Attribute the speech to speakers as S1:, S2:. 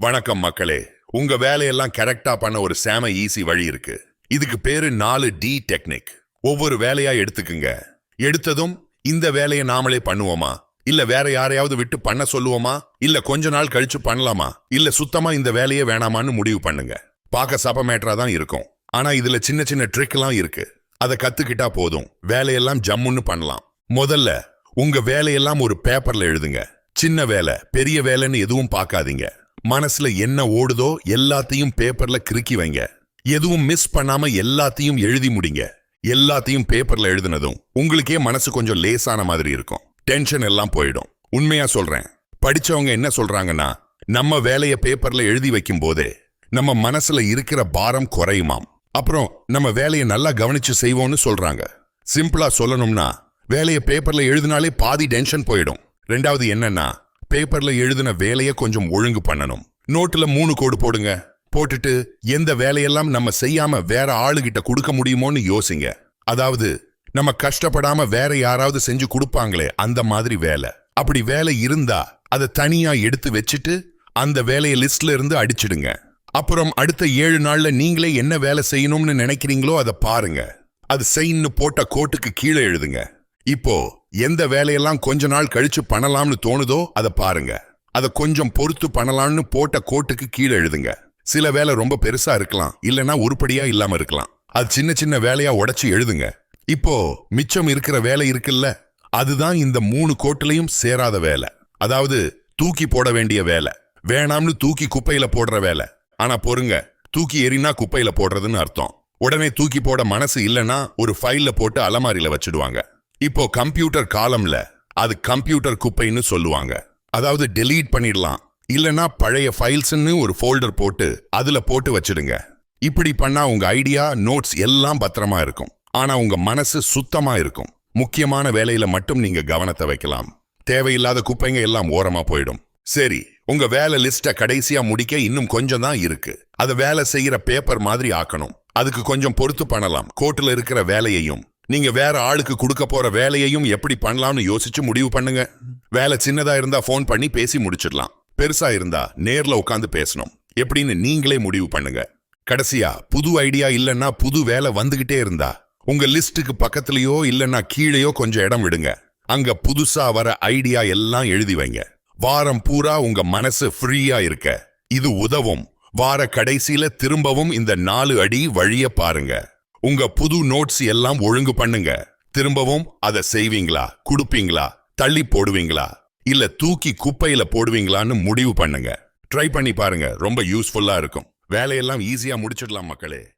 S1: வணக்கம் மக்களே. உங்க வேலையெல்லாம் கரெக்டா பண்ண ஒரு சேம ஈஸி வழி இருக்கு. இதுக்கு பேரு நாலு டி டெக்னிக். ஒவ்வொரு வேலையா எடுத்துக்குங்க. எடுத்ததும் இந்த வேலையை நாமளே பண்ணுவோமா? இல்ல வேற யாரையாவது விட்டு பண்ண சொல்லுவோமா? இல்ல கொஞ்ச நாள் கழிச்சு பண்ணலாமா? இல்ல சுத்தமா இந்த வேலையே வேணாமான்னு முடிவு பண்ணுங்க. பார்க்க சப மேட்டரா தான் இருக்கும். ஆனா இதுல சின்ன சின்ன ட்ரிக் எல்லாம் இருக்கு. அதை கத்துக்கிட்டா போதும். வேலையெல்லாம் ஜம்முன்னு பண்ணலாம். முதல்ல உங்க வேலையெல்லாம் ஒரு பேப்பர்ல எழுதுங்க. சின்ன வேலை பெரிய வேலைன்னு எதுவும் பார்க்காதீங்க. மனசுல என்ன ஓடுதோ எல்லாத்தையும் பேப்பர்ல கிறுக்கி வைங்க. எதுவும் மிஸ் பண்ணாம எல்லாத்தையும் எழுதி முடிங்க. எல்லாத்தையும் பேப்பர்ல எழுதுனதும் உங்களுக்கே மனசு கொஞ்சம் லேசான மாதிரி இருக்கும். டென்ஷன் எல்லாம் போயிடும். உண்மையா சொல்றேன். படிச்சவங்க என்ன சொல்றாங்கன்னா நம்ம வேலைய பேப்பர்ல எழுதி வைக்கும் போதே நம்ம மனசுல இருக்கிற பாரம் குறையுமாம். அப்புறம் நம்ம வேலையை நல்லா கவனிச்சு செய்வோம்னு சொல்றாங்க. சிம்பிளா சொல்லணும்னா வேலையை பேப்பர்ல எழுதினாலே பாதி டென்ஷன் போயிடும். ரெண்டாவது என்னன்னா பேப்பர்ல எழுதின வேலையை கொஞ்சம் ஒழுங்கு பண்ணணும். நோட்டுல மூணு கோடு போடுங்க. போட்டுட்டு எந்த வேலையெல்லாம் நம்ம செய்யாம வேற ஆளுகிட்ட கொடுக்க முடியுமோன்னு யோசிங்க. அதாவது நம்ம கஷ்டப்படாம வேற யாராவது செஞ்சு கொடுப்பாங்களே அந்த மாதிரி வேலை. அப்படி வேலை இருந்தா அதை தனியா எடுத்து வச்சுட்டு அந்த வேலையை லிஸ்ட்ல இருந்து அடிச்சிடுங்க. அப்புறம் அடுத்த ஏழு நாள்ல நீங்களே என்ன வேலை செய்யணும்னு நினைக்கிறீங்களோ அதை பாருங்க. அது செய்யணும் போட்ட கோட்டுக்கு கீழே எழுதுங்க. இப்போ எந்த வேலையெல்லாம் கொஞ்ச நாள் கழிச்சு பண்ணலாம்னு தோணுதோ அதை பாருங்க. அதை கொஞ்சம் பொறுத்து பண்ணலாம்னு போட்ட கோட்டுக்கு கீழே எழுதுங்க. சில வேலை ரொம்ப பெருசா இருக்கலாம். இல்லைன்னா உருப்படியா இல்லாம இருக்கலாம். அது சின்ன சின்ன வேலையா உடைச்சு எழுதுங்க. இப்போ மிச்சம் இருக்கிற வேலை இருக்குல்ல? அதுதான் இந்த மூணு கோட்டுலயும் சேராத வேலை. அதாவது தூக்கி போட வேண்டிய வேலை. வேணாம்னு தூக்கி குப்பையில போடுற வேலை. ஆனா பொறுங்க தூக்கி எறினா குப்பையில போடுறதுன்னு அர்த்தம். உடனே தூக்கி போட மனசு இல்லனா ஒரு ஃபைல்ல போட்டு அலமாரியில வச்சிடுவாங்க. இப்போ கம்ப்யூட்டர் காலம்ல அது கம்ப்யூட்டர் குப்பைன்னு சொல்லுவாங்க. அதாவது டெலீட் பண்ணிடலாம். இல்லனா பழைய ஃபைல்ஸ்னு ஒரு ஃபோல்டர் போட்டு அதுல போட்டு வச்சிடுங்க. இப்படி பண்ணா உங்க ஐடியா நோட்ஸ் எல்லாம் பத்திரமா இருக்கும். ஆனா உங்க மனசு சுத்தமா இருக்கும். முக்கியமான வேலையில மட்டும் நீங்க கவனத்தை வைக்கலாம். தேவையில்லாத குப்பைங்க எல்லாம் ஓரமா போயிடும். சரி உங்க வேலை லிஸ்ட கடைசியா முடிக்க இன்னும் கொஞ்சம் தான் இருக்கு. அதை வேலை செய்யற பேப்பர் மாதிரி ஆக்கணும். அதுக்கு கொஞ்சம் பொறுத்து பண்ணலாம். கோர்ட்ல இருக்கிற வேலையையும் நீங்க வேற ஆளுக்கு கொடுக்க போற வேலையையும் எப்படி பண்ணலாம்னு யோசிச்சு முடிவு பண்ணுங்க. வேலை சின்னதா இருந்தா ஃபோன் பண்ணி பேசி முடிச்சிடலாம். பெருசா இருந்தா நேர்ல உட்காந்து பேசணும். எப்படின்னு நீங்களே முடிவு பண்ணுங்க. கடைசியா புது ஐடியா இல்லைன்னா புது வேலை வந்துகிட்டே இருந்தா உங்க லிஸ்டுக்கு பக்கத்துலயோ இல்லைன்னா கீழேயோ கொஞ்சம் இடம் விடுங்க. அங்க புதுசா வர ஐடியா எல்லாம் எழுதி வைங்க. வாரம் பூரா உங்க மனசு ஃப்ரீயா இருக்க. இது உதவும். வார கடைசியில திரும்பவும் இந்த நாலு அடி வழிய பாருங்க. உங்க புது நோட்ஸ் எல்லாம் ஒழுங்கு பண்ணுங்க. திரும்பவும் அதை செய்வீங்களா? கொடுப்பீங்களா? தள்ளி போடுவீங்களா? இல்ல தூக்கி குப்பையில போடுவீங்களான்னு முடிவு பண்ணுங்க. ட்ரை பண்ணி பாருங்க. ரொம்ப யூஸ்ஃபுல்லா இருக்கும். வேலையெல்லாம் ஈஸியா முடிச்சிடலாம் மக்களே.